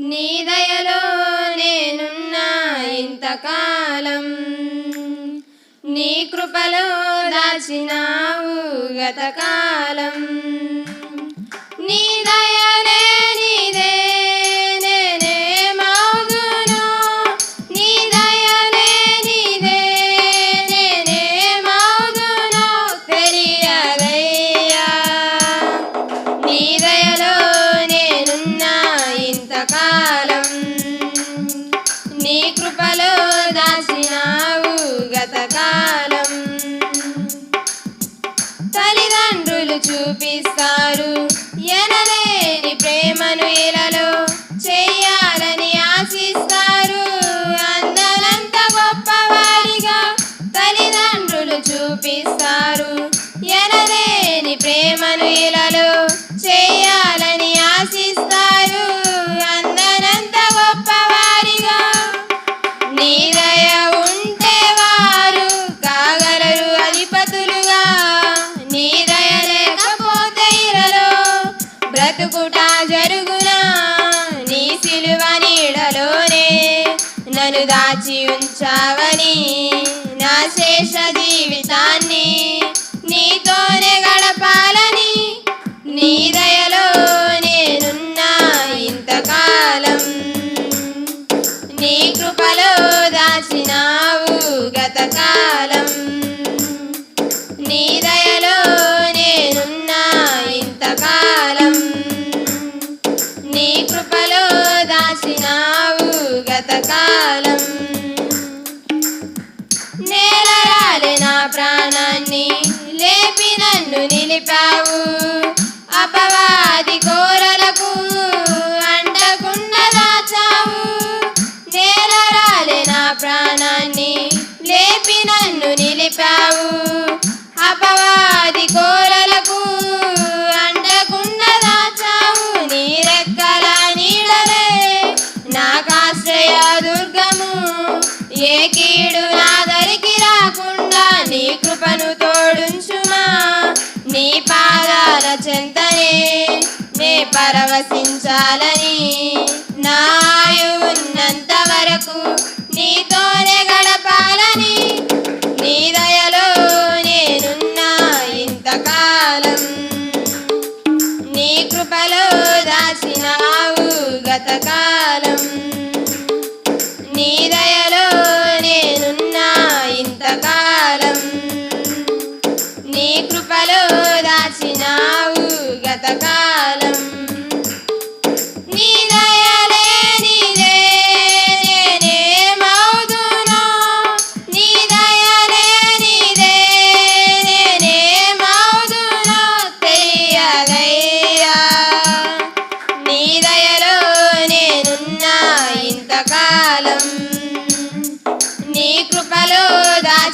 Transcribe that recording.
నీ దయలో నేనున్నా ఇంతకాలం. నీ కృపలో దాచినావు గతకాలం. తల్లిదండ్రులు చూపిస్తారు. ఎనలేని ప్రేమను ఇలలో చెయ్యాలని ఆశిస్తారు. అందరంత గొప్పవారిగా తల్లిదండ్రులు చూపిస్తారు. ఎనలేని ప్రేమను ఇలలో బ్రతుకుట జరుగునా? నీ సిలువ నీడలోనే నన్ను దాచి ఉంచావని నా శేష జీవితాన్ని నీతోనే గడపాలని నీ దయలో నేనున్నా ఇంతకాలం. నీ కృపలో దాచినావు గతకాలం. దాచినావు గతకాలం నేలరాలి నా ప్రాణాన్ని లేపి నన్ను నిలిపావు. అపవాది కోరలకు అంటకుండా దాచావు. నేలరాలి నా ప్రాణాన్ని లేపి నన్ను నిలిపావు. ఏ కీడు నా దరికి రాకుండా నీ కృపను తోడుంచుమా? నీ పాదాల చెంతనే నే పరవశించాలని. నాయున్నంత వరకు నీతోనే గడపాలని. నీ దయలో నేనున్నా ఇంతకాలం. నీ కృపలో దాచినావు గతకాలం.